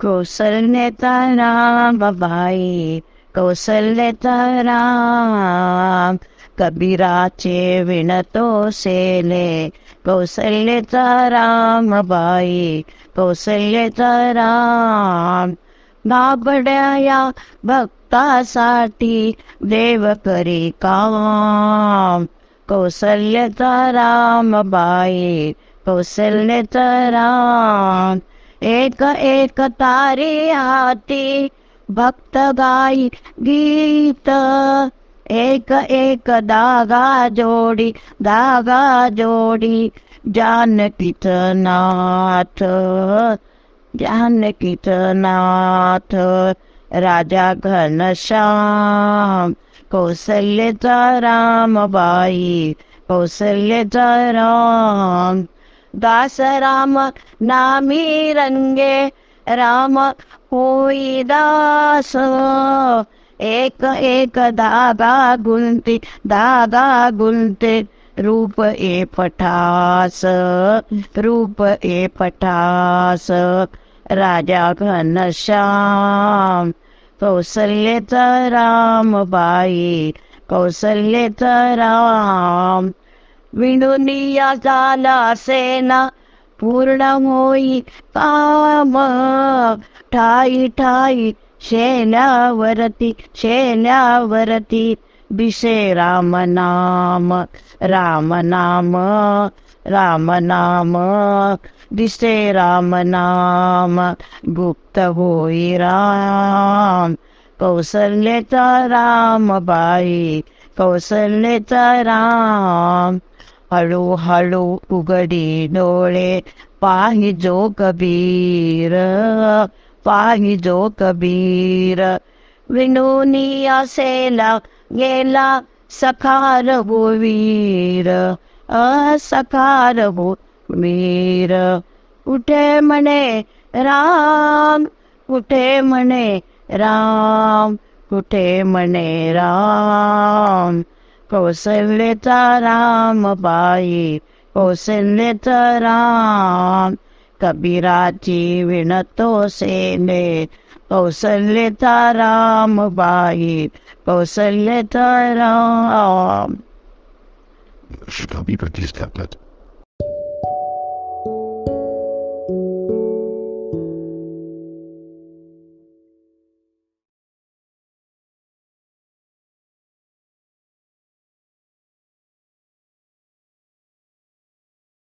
कोसलनेता राम बाबाई कौसल्यता राम। कबीराचे विणतो सेले कौसल्यता रामबाई कौसल्यता राम। बाबड्या या भक्तासाठी देव करी काम। कौसल्यता रामबाई कौसल्यता राम। एक एक तारे हाती भक्त गाई गीत. एक एक दागा जोडी दागा जोडी जानकीत नाथ जानकीत नाथ राजा घनश्याम कौसल्यचा रामबाई कौशल्यचा राम. दास राम नामी रंगे राम होई दास एक एक धागा गुंते धागा गुंते रूप ए पठास रूप ए पठास राजा घनश्याम राम बाई कौसल्यत राम विणुनिया झाला सेना पूर्ण होई काम ठाई ठाई शेण्यावरती शेल्यावरती बिसे राम नाम राम नाम राम नाम दिसे राम नाम गुप्त होई राम कौसल्यचा रामबाई कौसल्यचा राम हळूहळू उघडी डोळे पाहि जो कबीर पाहि जो कबीर विनोनी असेला गेला सखार हो वीर असखार हो वीर कुठे म्हणे राम कुठे म्हणे राम कुठे म्हणे राम कौशल्यचा राम बाई कौशल्यचा राम कबीराची विणतो सेने। कौशल्यचा राम बाई कौशल्यचा राम Should I